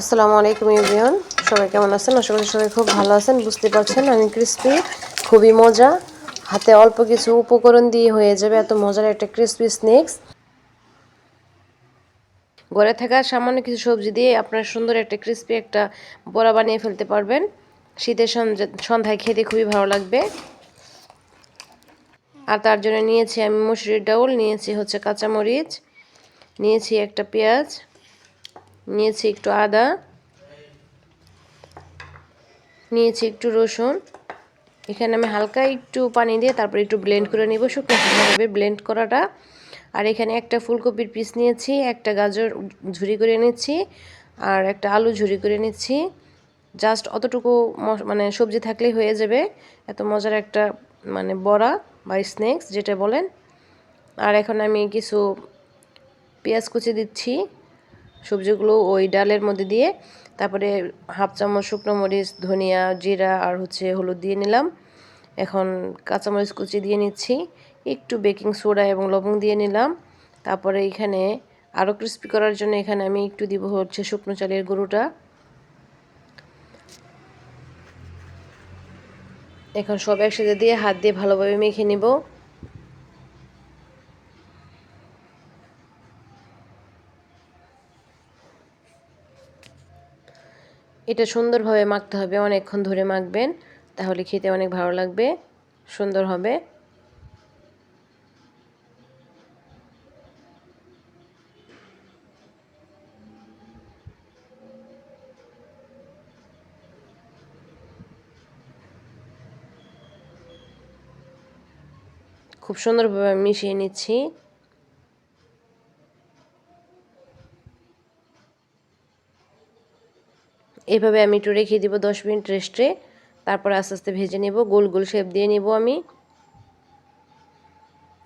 আসসালামু আলাইকুম ইউবিয়ন সবাই কেমন আছেন? আশা করি সবাই খুব ভালো আছেন, বুঝতে পারছেন। আমি ক্রিস্পি, খুবই মজা। হাতে অল্প কিছু উপকরণ দিয়ে হয়ে যাবে এত মজার একটা ক্রিস্পি স্ন্যাক্স ঘরে থাকা সামান্য কিছু সবজি দিয়ে আপনার সুন্দর একটা ক্রিস্পি একটা বড়া বানিয়ে ফেলতে পারবেন। শীতের সন্ধ্যায় খেতে খুবই ভালো লাগবে। আর তার জন্য নিয়েছি আমি মুসুরির ডাউল, নিয়েছি হচ্ছে কাঁচামরিচ, নিয়েছি একটা পেঁয়াজ। নিয়েছি একটু আদা, নিয়েছি একটু রসুন। এখানে আমি হালকা একটু পানি দিয়ে তারপর একটু ব্লেন্ড করে নিব। শুকনো শুকনোভাবে ব্লেন্ড করাটা। আর এখানে একটা ফুলকপির পিস নিয়েছি, একটা গাজর ঝুরি করে নিচ্ছি আর একটা আলু ঝুরি করে নিচ্ছি জাস্ট অতটুকু মানে সবজি থাকলেই হয়ে যাবে। এত মজার একটা মানে বড়া বা স্ন্যাক্স যেটা বলেন। আর এখন আমি কিছু পেঁয়াজ কুচি দিচ্ছি। সবজিগুলো ওই ডালের মধ্যে দিয়ে তারপরে হাফ চামচ শুকনো মরিচ, ধনিয়া, জিরা আর হচ্ছে হলুদ দিয়ে নিলাম। এখন কাঁচামরিচ কুচি দিয়ে নিচ্ছি। একটু বেকিং সোডা এবং লবণ দিয়ে নিলাম। তারপরে এখানে আরও ক্রিস্পি করার জন্য এখানে আমি একটু দিব হচ্ছে শুকনো চালের গরুটা এখন সব একসাথে দিয়ে হাত দিয়ে ভালোভাবে মেখে নিব। এটা সুন্দরভাবে মাখতে হবে, অনেকক্ষণ ধরে মাখবেন, তাহলে খেতে অনেক ভালো লাগবে, সুন্দর হবে। খুব সুন্দরভাবে মিশিয়ে নিচ্ছি। এভাবে আমি একটু রেখে দিব দশ মিনিট রেস্টে। তারপর আস্তে আস্তে ভেজে নেব, গোল গোল শেপ দিয়ে নেব আমি।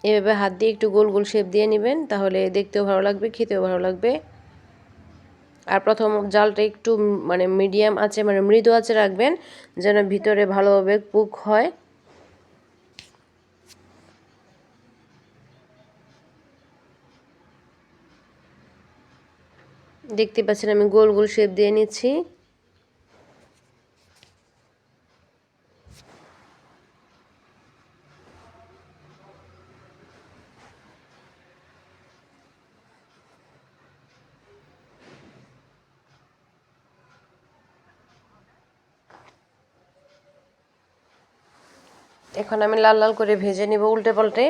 এভাবে হাত দিয়ে একটু গোল গোল শেপ দিয়ে নেবেন, তাহলে দেখতেও ভালো লাগবে, খেতেও ভালো লাগবে। আর প্রথম জালটা একটু মানে মিডিয়াম আছে মানে মৃদু আছে রাখবেন, যেন ভিতরে ভালোভাবে কুক হয়। দেখতে পাচ্ছেন আমি গোল গোল শেপ দিয়ে নিচ্ছি। এখন আমি লাল লাল করে ভেজে নিব উল্টে পাল্টে।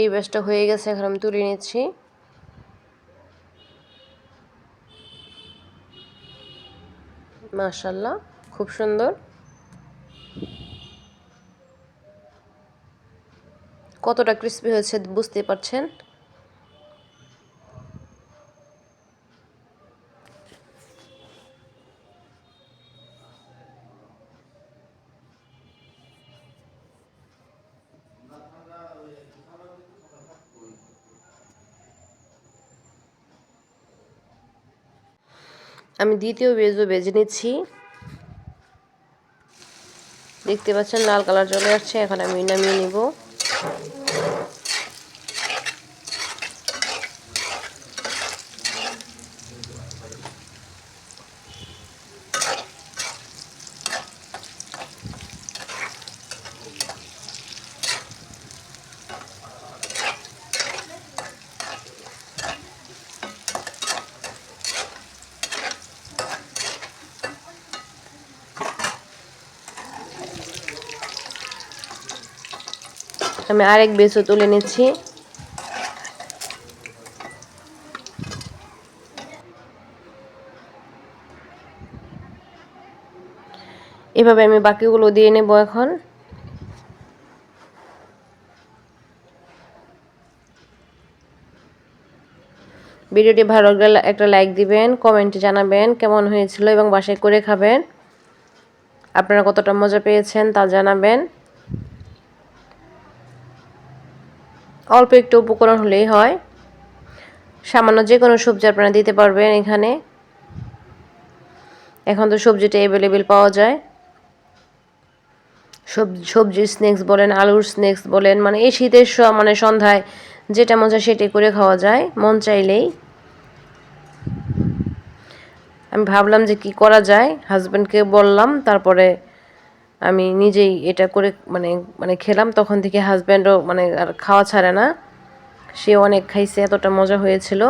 এই ব্যাসটা হয়ে গেছে, এখন আমি তুলে নিচ্ছি। মাশাল্লাহ খুব সুন্দর। কতটা ক্রিস্পি হয়েছে বুঝতে পারছেন? আমি দ্বিতীয় বেজও বেজে নিচ্ছি। দেখতে পাচ্ছেন লাল কালার চলে আসছে, এখন আমি নামিয়ে নিব। আমি আরেক বেসও তুলে নিচ্ছি। এভাবে আমি বাকিগুলো দিয়ে নেব এখন। ভিডিওটি ভালো লাগলে একটা লাইক দিবেন, কমেন্টে জানাবেন কেমন হয়েছিল এবং বাসায় করে খাবেন। আপনারা কতটা মজা পেয়েছেন তা জানাবেন। অল্প একটু উপকরণ হলেই হয়। সামান্য যে কোনো সবজি আপনারা দিতে পারবেন এখানে। এখন তো সবজিটা অ্যাভেলেবেল পাওয়া যায়। সবজির স্ন্যাক্স বলেন, আলুর স্ন্যাক্স বলেন মানে এই শীতের মানে সন্ধ্যায় যেটা মন মজা সেটাই করে খাওয়া যায়, মন চাইলেই। আমি ভাবলাম যে কি করা যায় হাজব্যান্ডকে বললাম, তারপরে আমি নিজেই এটা করে মানে মানে খেলাম, তখন থেকে হাজব্যান্ডও মানে আর খাওয়া ছাড়ে না। সে অনেক খাইছে, এতটা মজা হয়েছিল।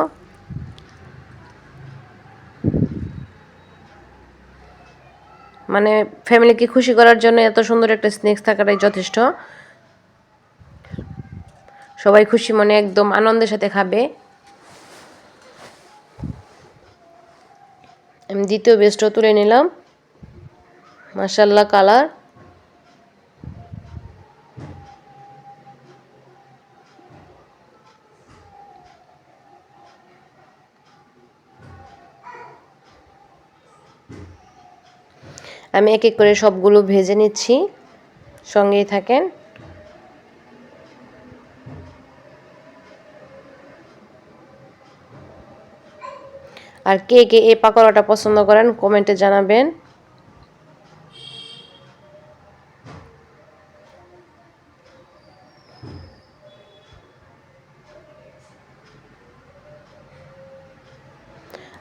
মানে ফ্যামিলিকে খুশি করার জন্য এত সুন্দর একটা স্ন্যাক্স থাকাটাই যথেষ্ট। সবাই খুশি মনে একদম আনন্দের সাথে খাবে। আমি দ্বিতীয় বেস্টও তুলে নিলাম। মাসাল্লাহ কালার আমি এক এক করে সবগুলো ভেজে নিচ্ছি। সঙ্গেই থাকেন। আর কে কে এই পাকোড়াটা পছন্দ করেন, কমেন্টে জানাবেন।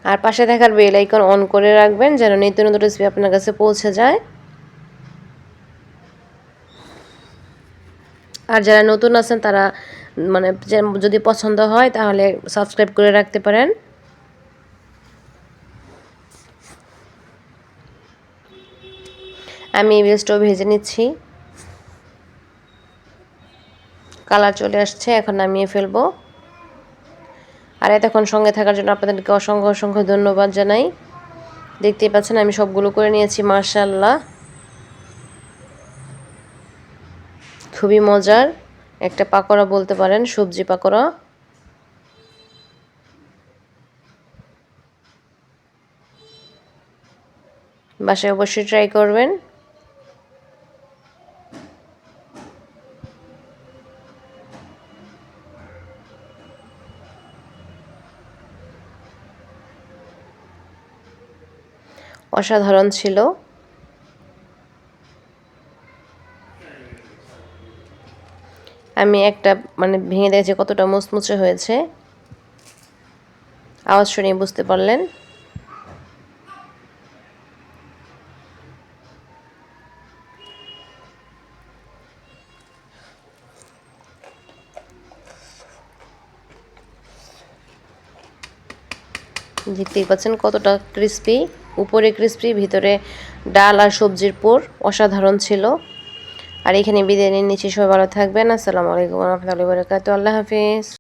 আর পাশে থাকার বেল আইকন অন করে রাখবেন যেন নিত্য নতুন রেসিপি আপনার কাছে পৌঁছে যায়। আর যারা নতুন আছেন, তারা মানে যদি পছন্দ হয়, তাহলে সাবস্ক্রাইব করে রাখতে পারেন। আমি এই বেস্টও ভেজে নিচ্ছি। কালার চলে আসছে, এখন নামিয়ে ফেলব। আর এতক্ষণ সঙ্গে থাকার জন্য আপনাদেরকে অসংখ্য অসংখ্য ধন্যবাদ জানাই। দেখতেই পাচ্ছেন, আমি সবগুলো করে নিয়েছি মার্শাল্লাহ খুবই মজার। একটা পাকোড়া বলতে পারেন, সবজি পাকোড়া। বাসায় অবশ্যই ট্রাই করবেন। অসাধারণ ছিল। আমি একটা মানে ভেঙে দেখেছি কতটা মুচমুচে হয়েছে। আওয়াজ শুনে বুঝতে পারলেন। দেখতেই পাচ্ছেন কতটা ক্রিস্পি উপরে ক্রিস্পি, ভিতরে ডাল আর সবজির পোর অসাধারণ ছিল। আর এখানে বিদায় নিয়ে সবাই ভালো থাকবেন। আসসালামু আলাইকুম রহমতুল্লাহ আল্লাহ হাফিজ।